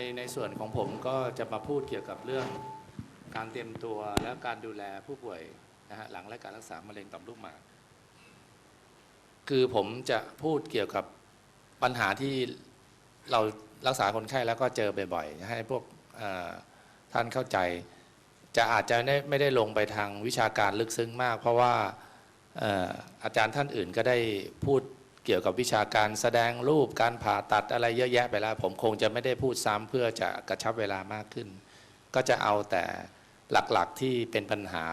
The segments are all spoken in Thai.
ในในส่วนของผมก็จะมาพูดเกี่ยวกับเรื่องการเตรียมตัวและการดูแลผู้ป่วยนะฮะหลังและการรักษามะเร็งต่อมลูกหมาก คือผมจะพูดเกี่ยวกับปัญหาที่เรารักษาคนไข้แล้วก็เจอบ่อยๆ ให้พวกท่านเข้าใจ จะอาจจะไม่ไม่ได้ลงไปทางวิชาการลึกซึ้งมาก เพราะว่าอาจารย์ท่านอื่นก็ได้พูด เกี่ยวกับวิชาการแสดงรูปการผ่าตัดอะไรเยอะแยะไปแล้ว ผมคงจะไม่ได้พูดซ้ำเพื่อจะกระชับเวลามากขึ้น ก็จะเอาแต่หลักๆที่เป็นปัญหา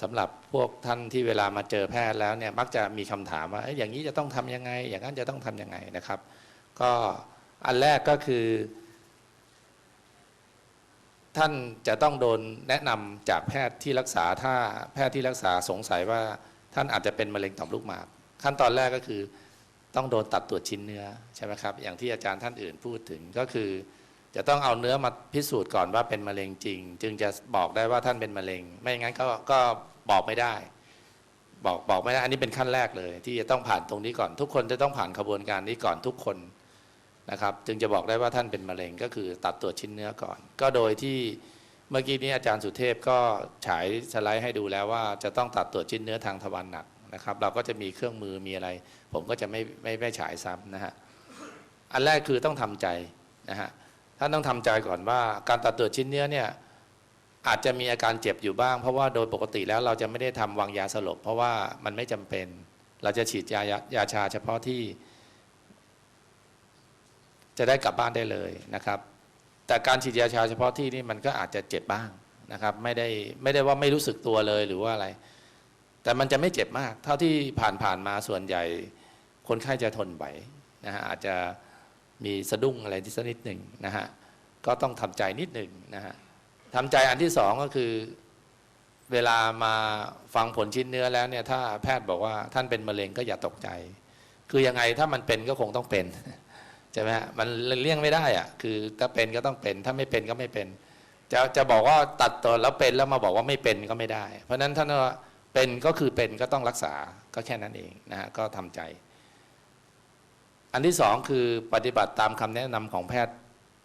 สำหรับพวกท่านที่เวลามาเจอแพทย์แล้วเนี่ยมักจะมีคำถามว่าอย่างนี้จะต้องทำยังไง อย่างนั้นจะต้องทำยังไงนะครับ ก็อันแรกก็คือ ท่านจะต้องโดนแนะนำจากแพทย์ที่รักษาถ้าแพทย์ที่รักษาสงสัยว่าท่านอาจจะเป็นมะเร็งต่อมลูกหมาก ขั้นตอนแรกก็คือ ต้องโดนตัดตรวจชิ้นเนื้อใช่ไหมครับ อย่างที่อาจารย์ท่านอื่นพูดถึงก็คือ จะต้องเอาเนื้อมาพิสูจน์ก่อนว่าเป็นมะเร็งจริง จึงจะบอกได้ว่าท่านเป็นมะเร็ง ไม่งั้นก็ก็บอกไม่ได้ บอกบอกไม่ได้อันนี้เป็นขั้นแรกเลย ที่จะต้องผ่านตรงนี้ก่อน ทุกคนจะต้องผ่านขบวนการนี้ก่อนทุกคนนะครับ จึงจะบอกได้ว่าท่านเป็นมะเร็งก็คือตัดตรวจชิ้นเนื้อก่อน ก็โดยที่เมื่อกี้นี้อาจารย์สุเทพก็ฉายสไลด์ให้ดูแล้วว่าจะต้องตัดตรวจชิ้นเนื้อทางทวารหนัก นะครับ เราก็จะมีเครื่องมือมีอะไร ผมก็จะไม่ไม่ไม่ฉายซ้ำนะฮะอันแรกคือต้องทำใจนะฮะท่านต้องทำใจก่อนว่า การตัดตรวชิ้นเนื้อเนี่ยอาจจะมีอาการเจ็บอยู่บ้าง เพราะว่าโดยปกติแล้วเราจะไม่ได้ทำวางยาสลบ เพราะว่ามันไม่จำเป็น เราจะฉีดยายาชาเฉพาะที่ จะได้กลับบ้านได้เลยนะครับ แต่การฉีดยาชาเฉพาะที่นี่มันก็อาจจะเจ็บบ้างนะครับ ไม่ได้ไม่ได้ว่าไม่รู้สึกตัวเลยหรือว่าอะไร แต่มันจะไม่เจ็บมาก เท่าที่ผ่านผ่านมาส่วนใหญ่ คนไข้จะทนไหวนะฮะอาจจะมีสะดุ้งอะไรที่สักนิดหนึ่งนะฮะก็ต้องทำใจนิดหนึ่งนะฮะทำใจอันที่สองก็คือเวลามาฟังผลชิ้นเนื้อแล้วเนี่ยถ้าแพทย์บอกว่าท่านเป็นมะเร็งก็อย่าตกใจ คือยังไงถ้ามันเป็นก็คงต้องเป็นใช่ไหมฮะมันเลี่ยงไม่ได้อะคือถ้าเป็นก็ต้องเป็น ถ้าไม่เป็นก็ไม่เป็น จะจะบอกว่าตัดตัวแล้วเป็นแล้วมาบอกว่าไม่เป็นก็ไม่ได้ เพราะฉะนั้นท่านว่า เป็นก็คือเป็นก็ต้องรักษาก็แค่นั้นเองนะฮะก็ทำใจ อันที่สองคือปฏิบัติตามคำแนะนำของแพทย์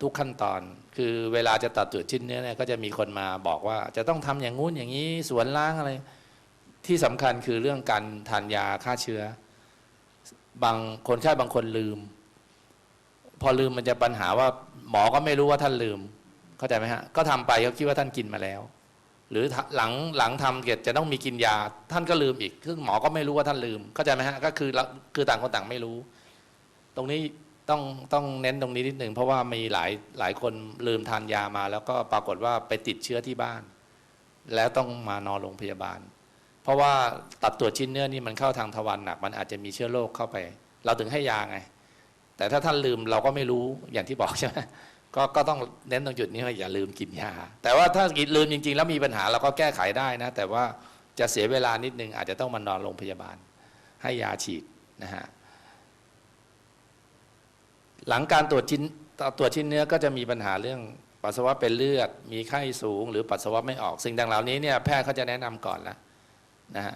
ทุกขั้นตอน คือเวลาจะตัดตรวจชิ้นเนื้อเนี่ยก็จะมีคนมาบอกว่า จะต้องทำอย่างงู้นอย่างนี้สวนล้างอะไร ที่สำคัญคือเรื่องการทานยาฆ่าเชื้อ บางคนไข้บางคนลืม พอลืมมันจะปัญหาว่าหมอก็ไม่รู้ว่าท่านลืม เข้าใจไหมฮะก็ทำไปเขาคิดว่าท่านกินมาแล้ว หรือหลังหลังทำเกิดจะต้องมีกินยา ท่านก็ลืมอีกซึ่งหมอก็ไม่รู้ว่าท่านลืมเข้าใจไหมฮะก็คือคือต่างคนต่างไม่รู้ ตรงนี้ต้องต้องเน้นตรงนี้นิดหนึ่งเพราะว่ามีหลายหลายคนลืมทานยามา แล้วก็ปรากฏว่าไปติดเชื้อที่บ้าน แล้วต้องมานอนโรงพยาบาล เพราะว่าตัดตรวจชิ้นเนื้อนี่มันเข้าทางทวารหนัก มันอาจจะมีเชื้อโรคเข้าไป เราถึงให้ยาไง แต่ถ้าท่านลืมเราก็ไม่รู้อย่างที่บอกใช่ไหม ก็ก็ต้องเน้นตรงจุดนี้ว่าอย่าลืมกินยา แต่ว่าถ้าลืมจริง ๆ แล้วมีปัญหาเราก็แก้ไขได้นะ แต่ว่าจะเสียเวลานิดนึงอาจจะต้องมานอนโรงพยาบาล ให้ยาฉีดนะฮะหลังการตรวจชิ้นตรวจชิ้นเนื้อก็จะมีปัญหาเรื่องปัสสาวะเป็นเลือด มีไข้สูง หรือปัสสาวะไม่ออก สิ่งดังเหล่านี้เนี่ยแพทย์เขาจะแนะนำก่อนแล้วนะฮะ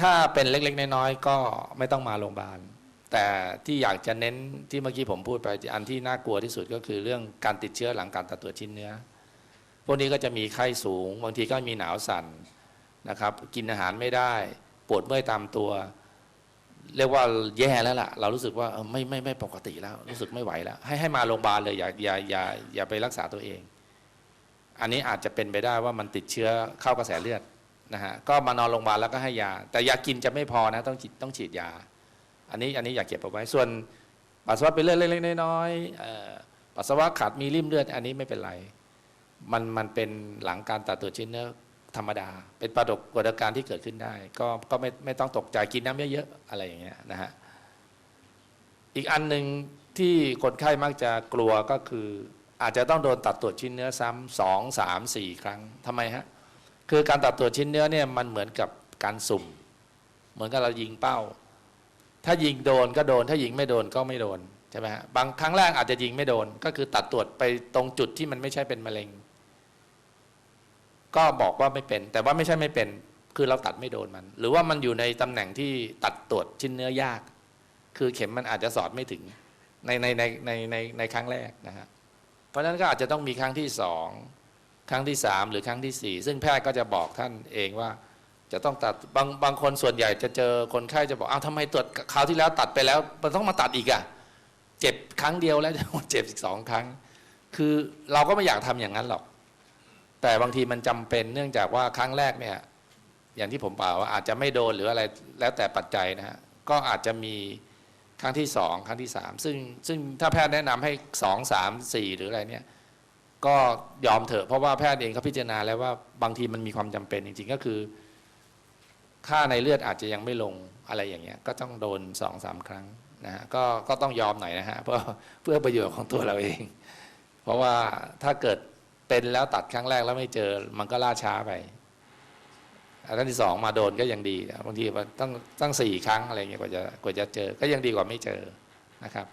ถ้าเป็นเล็กๆน้อยๆก็ไม่ต้องมาโรงพยาบาล แต่ที่อยากจะเน้นที่เมื่อกี้ผมพูดไปอันที่น่ากลัวที่สุดก็คือเรื่องการติดเชื้อหลังการตัดตรวชิ้นเนื้อ พวกนี้ก็จะมีไข้สูง บางทีก็มีหนาวสั่นนะครับกินอาหารไม่ได้ปวดเมื่อยตามตัว เรียกว่าแย่แล้วล่ะ เรารู้สึกว่าไม่ไม่ไม่ปกติแล้ว รู้สึกไม่ไหวแล้ว ให้ให้มาโรงพยาบาลเลยอย่าอย่าอย่าอย่าไปรักษาตัวเอง อันนี้อาจจะเป็นไปได้ว่ามันติดเชื้อเข้ากระแสเลือดนะฮะก็มานอนโรงพยาบาลแล้วก็ให้ยา แต่ยากินจะไม่พอนะต้องต้องฉีดยา อันนี้อันนี้อยากเก็บเอาไว้ ส่วนปัสสาวะเป็นเลือดเล็กๆน้อยๆปัสสาวะขาดมีริ่มเลือด อันนี้ไม่เป็นไร มันมันเป็นหลังการตัดตรวจชิ้นเนื้อธรรมดา เป็นปรากฏปรากฏการณ์ที่เกิดขึ้นได้ ก็ก็ไม่ไม่ต้องตกใจกินน้ำเยอะๆอะไรอย่างเงี้ยนะฮะอีกอันหนึ่งที่คนไข้มักจะกลัวก็คือ อาจจะต้องโดนตัดตรวจชิ้นเนื้อซ้ำสองสามสี่ครั้งทำไมฮะคือการตัดตรวจชิ้นเนื้อเนี่ยมันเหมือนกับการสุ่ม เหมือนกับเรายิงเป้า ถ้ายิงโดนก็โดน ถ้ายิงไม่โดนก็ไม่โดนใช่ไหมฮะบางครั้งแรกอาจจะยิงไม่โดน ก็คือตัดตรวจไปตรงจุดที่มันไม่ใช่เป็นมะเร็ง ก็บอกว่าไม่เป็น แต่ว่าไม่ใช่ไม่เป็น คือเราตัดไม่โดนมัน หรือว่ามันอยู่ในตำแหน่งที่ตัดตรวจชิ้นเนื้อยาก คือเข็มมันอาจจะสอดไม่ถึงในในในในในในครั้งแรกนะฮะเพราะฉะนั้นก็อาจจะต้องมีครั้งที่สองครั้งที่สามหรือครั้งที่สี่ซึ่งแพทย์ก็จะบอกท่านเองว่า จะต้องตัดบางบางคนส่วนใหญ่จะเจอคนไข้จะบอกอ้าวทำไมตรวจคราวที่แล้วตัดไปแล้ว มันต้องมาตัดอีกอะเจ็บครั้งเดียวแล้วจะเจ็บอีกสองครั้ง คือเราก็ไม่อยากทำอย่างนั้นหรอก แต่บางทีมันจำเป็นเนื่องจากว่าครั้งแรกเนี่ย อย่างที่ผมกล่าวว่าอาจจะไม่โดนหรืออะไรแล้วแต่ปัจจัยนะฮะก็อาจจะมีครั้งที่สองครั้งที่สามซึ่งซึ่งถ้าแพทย์แนะนำให้สองสามสี่หรืออะไรเนี่ยก็ยอมเถอะเพราะว่าแพทย์เองเขาพิจารณาแล้วว่าบางทีมันมีความจำเป็นจริง ๆ ก็คือ ค่าในเลือดอาจจะยังไม่ลงอะไรอย่างเงี้ยก็ต้องโดนสองสามครั้งนะฮะก็ก็ต้องยอมหน่อยนะฮะเพื่อเพื่อประโยชน์ของตัวเราเอง เพราะว่าถ้าเกิดเป็นแล้วตัดครั้งแรกแล้วไม่เจอมันก็ล่าช้าไปอันที่สองมาโดนก็ยังดีนะบางทีมันต้องต้องสี่ครั้งอะไรเงี้ยกว่าจะกว่าจะเจอ ก็ยังดีกว่าไม่เจอนะครับ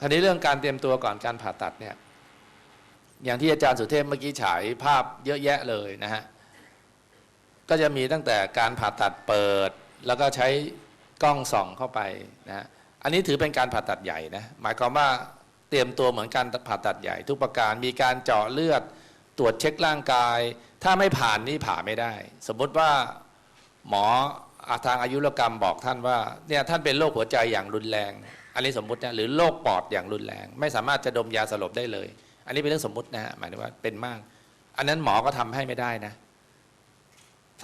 ทีนี้เรื่องการเตรียมตัวก่อนการผ่าตัดเนี่ย อย่างที่อาจารย์สุเทพเมื่อกี้ฉายภาพเยอะแยะเลยนะฮะ ก็จะมีตั้งแต่การผ่าตัดเปิด แล้วก็ใช้กล้องส่องเข้าไปนะฮะอันนี้ถือเป็นการผ่าตัดใหญ่นะหมายความว่าเตรียมตัวเหมือนการผ่าตัดใหญ่ ทุกประการมีการเจาะเลือดตรวจเช็คร่างกาย ถ้าไม่ผ่านนี่ผ่าไม่ได้ สมมติว่าหมอทางอายุรกรรมบอกท่านว่าเนี่ยท่านเป็นโรคหัวใจอย่างรุนแรง อันนี้สมมตินะหรือโรคปอดอย่างรุนแรง ไม่สามารถจะดมยาสลบได้เลย อันนี้เป็นเรื่องสมมตินะฮะหมายถึงว่าเป็นมาก อันนั้นหมอก็ทำให้ไม่ได้นะ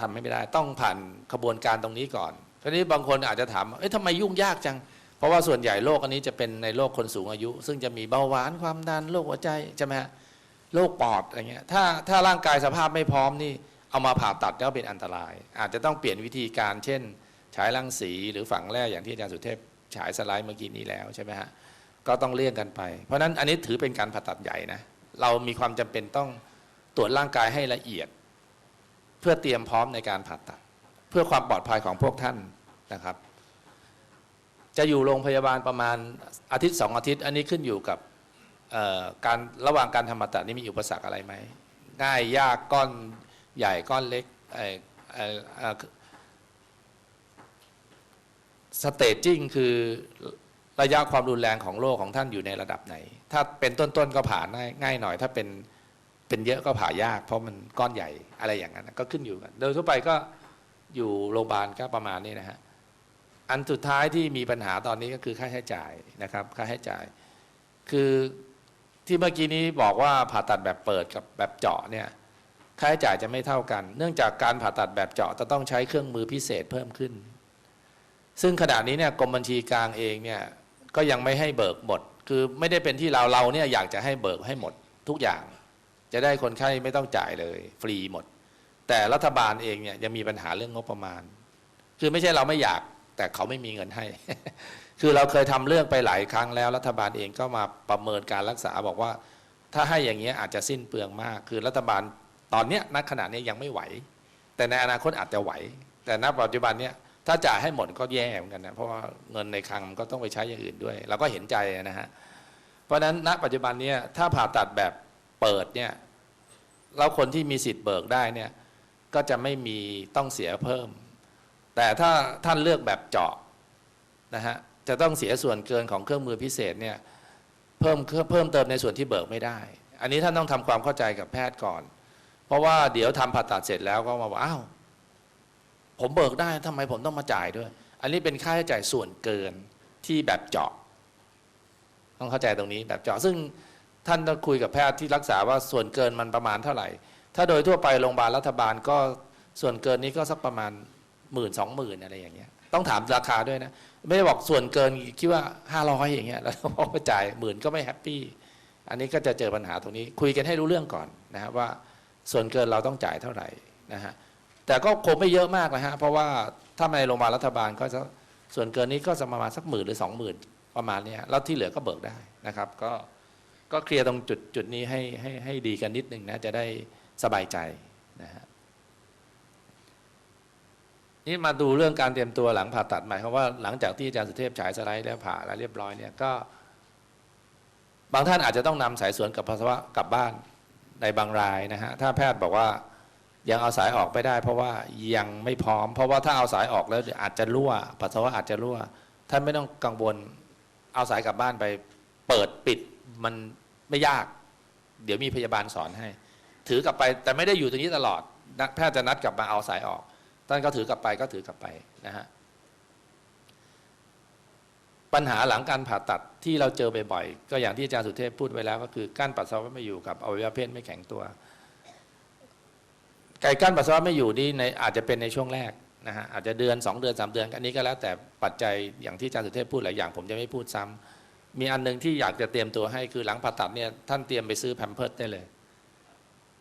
ทำให้ไม่ได้ ต้องผ่านขบวนการตรงนี้ก่อนทีนี้บางคนอาจจะถามเอ้ยทำไมยุ่งยากจัง เพราะว่าส่วนใหญ่โรคอันนี้จะเป็นในโรคคนสูงอายุ ซึ่งจะมีเบาหวานความดันโรคหัวใจใช่ไหมฮะโรคปอดอะไรเงี้ย ถ้าถ้าร่างกายสภาพไม่พร้อมนี่เอามาผ่าตัดแล้วเป็นอันตราย อาจจะต้องเปลี่ยนวิธีการเช่น ฉายรังสีหรือฝังแร่อย่างที่อาจารย์สุเทพฉายสไลด์เมื่อกี้นี้แล้วใช่ไหมฮะ ก็ต้องเลี่ยงกันไป เพราะฉะนั้นอันนี้ถือเป็นการผ่าตัดใหญ่นะเรามีความจำเป็นต้องตรวจร่างกายให้ละเอียด เพื่อเตรียมพร้อมในการผ่าตัด เพื่อความปลอดภัยของพวกท่านนะครับ จะอยู่โรงพยาบาลประมาณอาทิตย์สองอาทิตย์ อันนี้ขึ้นอยู่กับการระหว่างการทำผ่าตัดนี่มีอุปสรรคอะไรไหมง่ายยากก้อนใหญ่ก้อนเล็กสเตจจิ้งคือ ระยะความรุนแรงของโรคของท่านอยู่ในระดับไหน ถ้าเป็นต้นๆก็ผ่าง่ายง่ายหน่อย ถ้าเป็นเป็นเยอะก็ผ่ายาก เพราะมันก้อนใหญ่อะไรอย่างนั้นก็ขึ้นอยู่กัน โดยทั่วไปก็อยู่โรงพยาบาลก็ประมาณนี้นะฮะอันสุดท้ายที่มีปัญหาตอนนี้ก็คือค่าใช้จ่ายนะครับ ค่าใช้จ่าย คือที่เมื่อกี้นี้บอกว่าผ่าตัดแบบเปิดกับแบบเจาะเนี่ยค่าใช้จ่ายจะไม่เท่ากัน เนื่องจากการผ่าตัดแบบเจาะจะต้องใช้เครื่องมือพิเศษเพิ่มขึ้น ซึ่งขณะนี้เนี่ยกรมบัญชีกลางเองเนี่ย ก็ยังไม่ให้เบิกหมด คือไม่ได้เป็นที่เราเราเนี่ยอยากจะให้เบิกให้หมดทุกอย่าง จะได้คนไข้ไม่ต้องจ่ายเลย ฟรีหมด แต่รัฐบาลเองเนี่ยยังมีปัญหาเรื่องงบประมาณ คือไม่ใช่เราไม่อยากแต่เขาไม่มีเงินให้ คือเราเคยทำเรื่องไปหลายครั้งแล้ว รัฐบาลเองก็มาประเมินการรักษาบอกว่า ถ้าให้อย่างเงี้ยอาจจะสิ้นเปลืองมาก คือรัฐบาลตอนเนี้ยณขณะเนี้ยยังไม่ไหว แต่ในอนาคตอาจจะไหว แต่ณปัจจุบันเนี้ย ถ้าจ่ายให้หมดก็แย่เหมือนกันนะเพราะว่าเงินในคลังมันก็ต้องไปใช้อย่างอื่นด้วย เราก็เห็นใจนะฮะเพราะฉะนั้นณปัจจุบันเนี้ยถ้าผ่าตัดแบบเปิดเนี่ยแล้วคนที่มีสิทธิ์เบิกได้เนี่ยก็จะไม่มีต้องเสียเพิ่ม แต่ถ้าท่านเลือกแบบเจาะนะฮะจะต้องเสียส่วนเกินของเครื่องมือพิเศษเนี่ยเพิ่มเพิ่มเติมในส่วนที่เบิกไม่ได้ อันนี้ท่านต้องทำความเข้าใจกับแพทย์ก่อน เพราะว่าเดี๋ยวทำผ่าตัดเสร็จแล้วก็มาบอกอ้าว ผมเบิกได้ทำไมผมต้องมาจ่ายด้วย อันนี้เป็นค่าใช้จ่ายส่วนเกินที่แบบเจาะ ต้องเข้าใจตรงนี้แบบเจาะ ซึ่งท่านต้องคุยกับแพทย์ที่รักษาว่าส่วนเกินมันประมาณเท่าไหร่ ถ้าโดยทั่วไปโรงพยาบาลรัฐบาลก็ส่วนเกินนี้ก็สักประมาณหมื่นสองหมื่นอะไรอย่างเงี้ย ต้องถามราคาด้วยนะ ไม่ได้บอกส่วนเกินคิดว่าห้าร้อยอย่างเงี้ยแล้วพอไปจ่ายหมื่นก็ไม่แฮปปี้อันนี้ก็จะเจอปัญหาตรงนี้ คุยกันให้รู้เรื่องก่อนนะฮะว่าส่วนเกินเราต้องจ่ายเท่าไหร่นะฮะ แต่ก็คงไม่เยอะมากนะฮะ เพราะว่าถ้าในโรงพยาบาลรัฐบาลก็จะส่วนเกินนี้ก็จะประมาณสักหมื่นหรือสองหมื่นประมาณนี้แล้วที่เหลือก็เบิกได้นะครับ ก็ก็เคลียร์ตรงจุดจุดนี้ให้ให้ให้ดีกันนิดนึงนะจะได้สบายใจนะฮะนี่มาดูเรื่องการเตรียมตัวหลังผ่าตัดหมายความว่าหลังจากที่อาจารย์สุเทพฉายสไลด์แล้วผ่าแล้วเรียบร้อยเนี่ยก็ บางท่านอาจจะต้องนำสายสวนกับปัสสาวะกลับบ้านในบางรายนะฮะถ้าแพทย์บอกว่า ยังเอาสายออกไม่ได้ เพราะว่ายังไม่พร้อม เพราะว่าถ้าเอาสายออกแล้วอาจจะรั่วปัสสาวะอาจจะรั่วท่านไม่ต้องกังวลเอาสายกลับบ้านไป เปิดปิดมันไม่ยาก เดี๋ยวมีพยาบาลสอนให้ ถือกลับไปแต่ไม่ได้อยู่ตรงนี้ตลอดนักแพทย์จะนัดกลับมาเอาสายออกท่านก็ถือกลับไปก็ถือกลับไปนะฮะปัญหาหลังการผ่าตัดที่เราเจอบ่อยๆก็อย่างที่อาจารย์สุเทพพูดไว้แล้ว ก็คือกั้นปัสสาวะไม่อยู่กับอวัยวะเพศไม่แข็งตัว ไก่กั้นปัสสาวะไม่อยู่นี่ในอาจจะเป็นในช่วงแรกนะฮะอาจจะเดือน 2 เดือน 3 เดือน อันนี้ก็แล้วแต่ปัจจัยอย่างที่อาจารย์สุเทพพูดหลายอย่างผมจะไม่พูดซ้ำมีอันหนึงที่อยากจะเตรียมตัวให้คือหลังผ่าตัดเนี่ยท่านเตรียมไปซื้อแพมเพิร์สได้เลย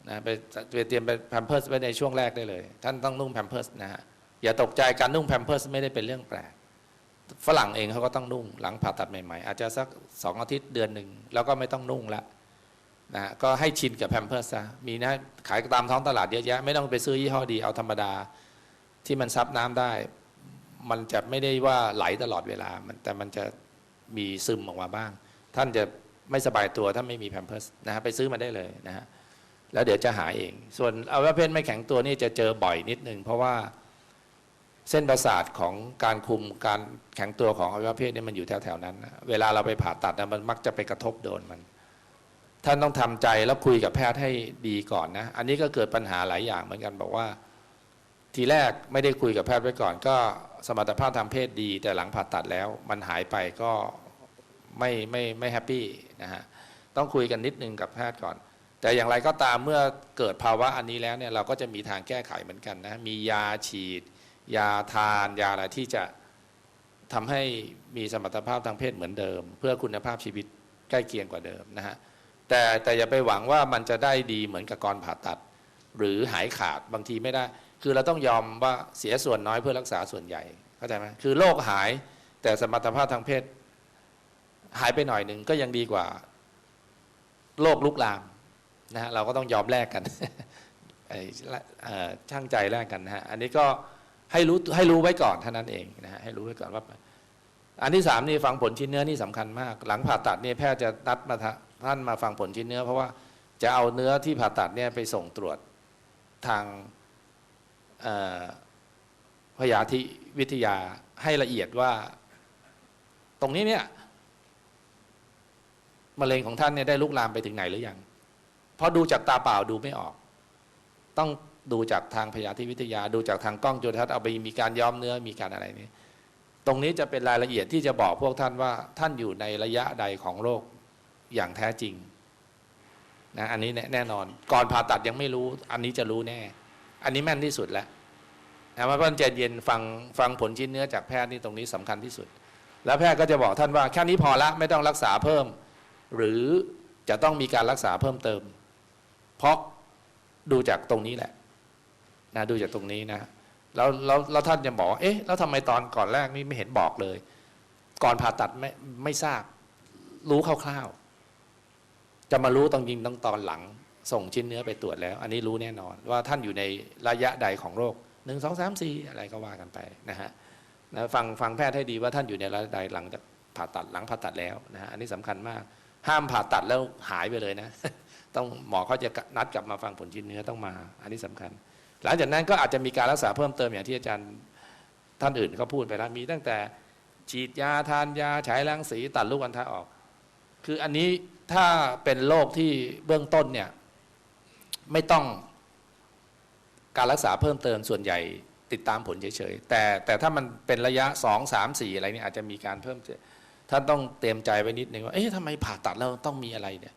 นะไปไปเตรียมไปแพมเพิร์สไว้ในช่วงแรกได้เลย ท่านต้องนุ่งแพมเพิร์สนะฮะอย่าตกใจการนุ่งแพมเพิร์สไม่ได้เป็นเรื่องแปลกฝรั่งเองเขาก็ต้องนุ่งหลังผ่าตัดใหม่ๆ อาจจะสักสองอาทิตย์เดือนหนึ่งแล้วก็ไม่ต้องนุ่งละ นะก็ให้ชินกับแพมเพิร์สซะมีนะขายตามท้องตลาดเยอะแยะ ไม่ต้องไปซื้อยี่ห้อดีเอาธรรมดาที่มันซับน้ำได้ มันจะไม่ได้ว่าไหลตลอดเวลามันแต่มันจะมีซึมออกมาบ้าง ท่านจะไม่สบายตัวถ้าไม่มีแพมเพิร์สนะฮะไปซื้อมาได้เลยนะฮะแล้วเดี๋ยวจะหายเอง ส่วนอวัยวะเพศไม่แข็งตัวนี่จะเจอบ่อยนิดนึงเพราะว่าเส้นประสาทของการคุมการแข็งตัวของอวัยวะเพศนี่มันอยู่แถวๆนั้นนะเวลาเราไปผ่าตัดนะมันมักจะไปกระทบโดนมัน ท่านต้องทำใจแล้วคุยกับแพทย์ให้ดีก่อนนะ อันนี้ก็เกิดปัญหาหลายอย่างเหมือนกันบอกว่า ทีแรกไม่ได้คุยกับแพทย์ไว้ก่อน ก็สมรรถภาพทางเพศดี แต่หลังผ่าตัดแล้ว มันหายไปก็ไม่ไม่ไม่แฮปปี้นะฮะต้องคุยกันนิดนึงกับแพทย์ก่อน แต่อย่างไรก็ตามเมื่อเกิดภาวะอันนี้แล้วเนี่ยเราก็จะมีทางแก้ไขเหมือนกันนะมียาฉีด ยาทานยาอะไรที่จะทำให้มีสมรรถภาพทางเพศเหมือนเดิม เพื่อคุณภาพชีวิตใกล้เคียงกว่าเดิมนะฮะ แต่แต่อย่าไปหวังว่ามันจะได้ดีเหมือนกับก่อนผ่าตัด หรือหายขาดบางทีไม่ได้ คือเราต้องยอมว่าเสียส่วนน้อยเพื่อรักษาส่วนใหญ่เข้าใจไหมคือโรคหายแต่สมรรถภาพทางเพศ หายไปหน่อยหนึ่งก็ยังดีกว่าโรคลุกลามนะฮะเราก็ต้องยอมแลกกันไอ้ช่างใจแลกกันนะฮะอันนี้ก็ให้รู้ให้รู้ไว้ก่อนเท่านั้นเองนะฮะให้รู้ไว้ก่อนว่าอันที่สามนี่ฟังผลชิ้นเนื้อนี่สำคัญมาก หลังผ่าตัดนี่แพทย์จะนัดมา ท่านมาฟังผลชิ้นเนื้อ เพราะว่าจะเอาเนื้อที่ผ่าตัดเนี่ยไปส่งตรวจทางพยาธิวิทยาให้ละเอียดว่า ตรงนี้เนี่ยมะเร็งของท่านเนี่ยได้ลุกลามไปถึงไหนหรือยัง เพราะดูจากตาเปล่าดูไม่ออก ต้องดูจากทางพยาธิวิทยา ดูจากทางกล้องจุลทรรศน์เอาไปมีการย้อมเนื้อมีการอะไรนี่ตรงนี้จะเป็นรายละเอียดที่จะบอกพวกท่านว่าท่านอยู่ในระยะใดของโรค อย่างแท้จริงนะอันนี้แน่นอน ก่อนผ่าตัดยังไม่รู้ อันนี้จะรู้แน่ อันนี้แม่นที่สุดแล้วนะว่าท่านใจเย็นฟังฟังผลชิ้นเนื้อจากแพทย์นี่ตรงนี้สำคัญที่สุด แล้วแพทย์ก็จะบอกท่านว่าแค่นี้พอละไม่ต้องรักษาเพิ่ม หรือจะต้องมีการรักษาเพิ่มเติม เพราะดูจากตรงนี้แหละนะดูจากตรงนี้นะแล้วแล้วแล้วท่านจะบอกเอ๊ะแล้วทำไมตอนก่อนแรกนี่ไม่เห็นบอกเลย ก่อนผ่าตัดไม่ไม่ทราบรู้คร่าว จะมารู้ตรงยิงต้องตอนหลัง ส่งชิ้นเนื้อไปตรวจแล้ว อันนี้รู้แน่นอน ว่าท่านอยู่ในระยะใดของโรคหนึ่งสองสามสี่อะไรก็ว่ากันไปนะฮะนะฟังฟังแพทย์ให้ดีว่าท่านอยู่ในระยะใดหลังจากผ่าตัดหลังผ่าตัดแล้วนะฮะอันนี้สำคัญมาก ห้ามผ่าตัดแล้วหายไปเลยนะ ต้องหมอเขาจะนัดกลับมาฟังผลชิ้นเนื้อต้องมา อันนี้สำคัญ หลังจากนั้นก็อาจจะมีการรักษาเพิ่มเติมอย่างที่อาจารย์ท่านอื่นเขาพูดไปแล้วมีตั้งแต่ฉีดยาทานยาฉายรังสีตัดลูกอัณฑะออก คืออันนี้ถ้าเป็นโรคที่เบื้องต้นเนี่ยไม่ต้องการรักษาเพิ่มเติมส่วนใหญ่ติดตามผลเฉยๆ แต่แต่ถ้ามันเป็นระยะสองสามสี่อะไรเนี่ยอาจจะมีการเพิ่มเติมท่านต้องเตรียมใจไว้นิดนึงว่า เอ๊ะทำไมผ่าตัดแล้วต้องมีอะไรเนี่ย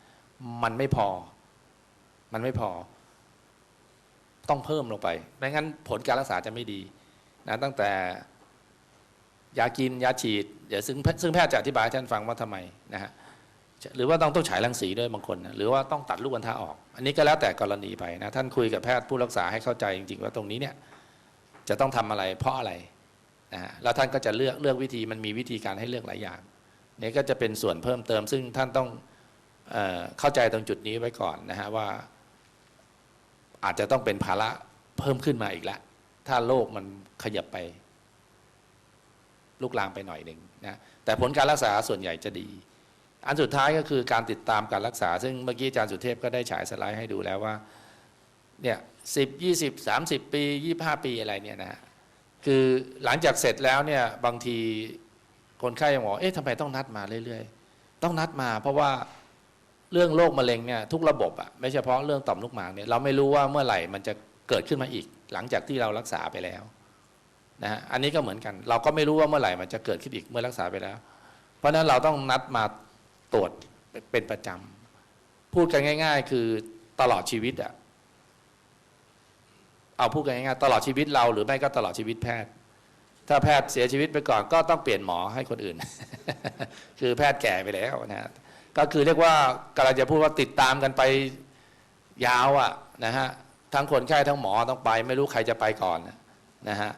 มันไม่พอ มันไม่พอ ต้องเพิ่มลงไป ไม่งั้นผลการรักษาจะไม่ดีนะตั้งแต่ยากินยาฉีด เดี๋ยวซึ่งซึ่งแพทย์จะอธิบายให้ท่านฟังว่าทำไมนะฮะ หรือว่าต้องต้องฉายรังสีด้วยบางคนนะหรือว่าต้องตัดลูกอัณฑะออก อันนี้ก็แล้วแต่กรณีไปนะท่านคุยกับแพทย์ผู้รักษาให้เข้าใจจริงๆ ว่าตรงนี้เนี่ยจะต้องทำอะไรเพราะอะไรนะฮะแล้วท่านก็จะเลือกเลือกวิธีมันมีวิธีการให้เลือกหลายอย่างนี่ก็จะเป็นส่วนเพิ่มเติม ซึ่งท่านต้องเอเข้าใจตรงจุดนี้ไว้ก่อนนะฮะว่า อาจจะต้องเป็นภาระเพิ่มขึ้นมาอีกแล้วถ้าโรคมันขยับไปลุกลามไปหน่อยหนึ่งนะแต่ผลการรักษาส่วนใหญ่จะดี อันสุดท้ายก็คือการติดตามการรักษา ซึ่งเมื่อกี้อาจารย์สุเทพก็ได้ฉายสไลด์ให้ดูแล้วว่าเนี่ยสิบยี่สิบสามสิบปียี่ห้าปีอะไรเนี่ยนะฮะคือหลังจากเสร็จแล้วเนี่ยบางทีคนไข้ยังบอกเอ๊ะทำไมต้องนัดมาเรื่อยๆ ต้องนัดมาเพราะว่าเรื่องโรคมะเร็งเนี่ยทุกระบบอะไม่เฉพาะเรื่องต่อมลูกหมากเนี่ยเราไม่รู้ว่าเมื่อไหร่มันจะเกิดขึ้นมาอีก หลังจากที่เรารักษาไปแล้วนะฮะอันนี้ก็เหมือนกัน เราก็ไม่รู้ว่าเมื่อไหร่มันจะเกิดขึ้นอีกเมื่อรักษาไปแล้ว เพราะฉะนั้นเราต้องนัดมา ตรวจเป็นประจำพูดกันง่าย ๆ คือตลอดชีวิตอะเอาพูดกันง่ายๆตลอดชีวิตเราหรือไม่ก็ตลอดชีวิตแพทย์ ถ้าแพทย์เสียชีวิตไปก่อนก็ต้องเปลี่ยนหมอให้คนอื่น คือแพทย์แก่ไปแล้วนะฮะก็คือเรียกว่ากำลังจะพูดว่าติดตามกันไปยาวอะนะฮะทั้งคนไข้ทั้งหมอต้องไป ไม่รู้ใครจะไปก่อนนะฮะ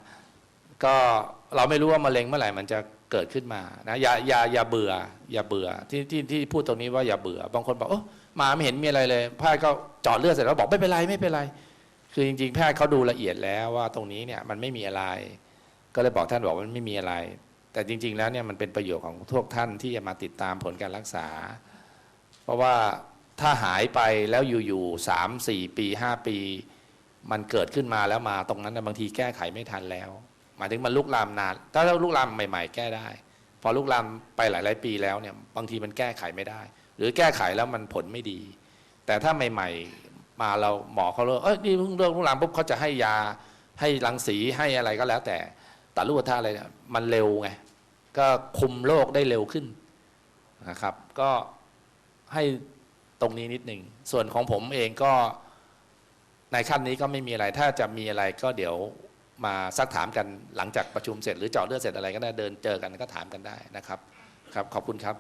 ก็เราไม่รู้ว่ามะเร็งเมื่อไหร่มันจะ เกิดขึ้นมานะอย่าอย่าอย่าเบื่อ อย่าเบื่อที่ที่ที่พูดตรงนี้ว่าอย่าเบื่อ บางคนบอกโอ้มาไม่เห็นมีอะไรเลยแพทย์ก็จาะเลือดเสร็จแล้วบอกไม่เป็นไรไม่เป็นไร คือจริงๆแพทย์เขาดูละเอียดแล้วว่าตรงนี้เนี่ยมันไม่มีอะไร ก็เลยบอกท่านบอกว่ามันไม่มีอะไร แต่จริง ๆ แล้วเนี่ยมันเป็นประโยชน์ของทุกท่านที่จะมาติดตามผลการรักษา เพราะว่าถ้าหายไปแล้วอยู่ๆสามสี่ปีห้าปี มันเกิดขึ้นมาแล้วมาตรงนั้นนะบางทีแก้ไขไม่ทันแล้ว หมายถึงมันลุกลามนาน ถ้าเราลุกลามใหม่ ๆ แก้ได้ พอลุกลามไปหลาย ๆ ปีแล้วเนี่ยบางทีมันแก้ไขไม่ได้ หรือแก้ไขแล้วมันผลไม่ดี แต่ถ้าใหม่ ๆ มาเราหมอเขาเลิกเอ้ยนี่เพิ่งเลิกลุกลามปุ๊บเขาจะให้ยาให้รังสีให้อะไรก็แล้ว แต่ตัดรูปท่าอะไรเนี่ยมันเร็วไงก็คุมโรคได้เร็วขึ้นนะครับ ก็ให้ตรงนี้นิดหนึ่งส่วนของผมเองก็ในขั้นนี้ก็ไม่มีอะไร ถ้าจะมีอะไรก็เดี๋ยว มาซักถามกันหลังจากประชุมเสร็จหรือเจาะเลือดเสร็จอะไรก็ได้เดินเจอกันก็ถามกันได้นะครับครับขอบคุณครับ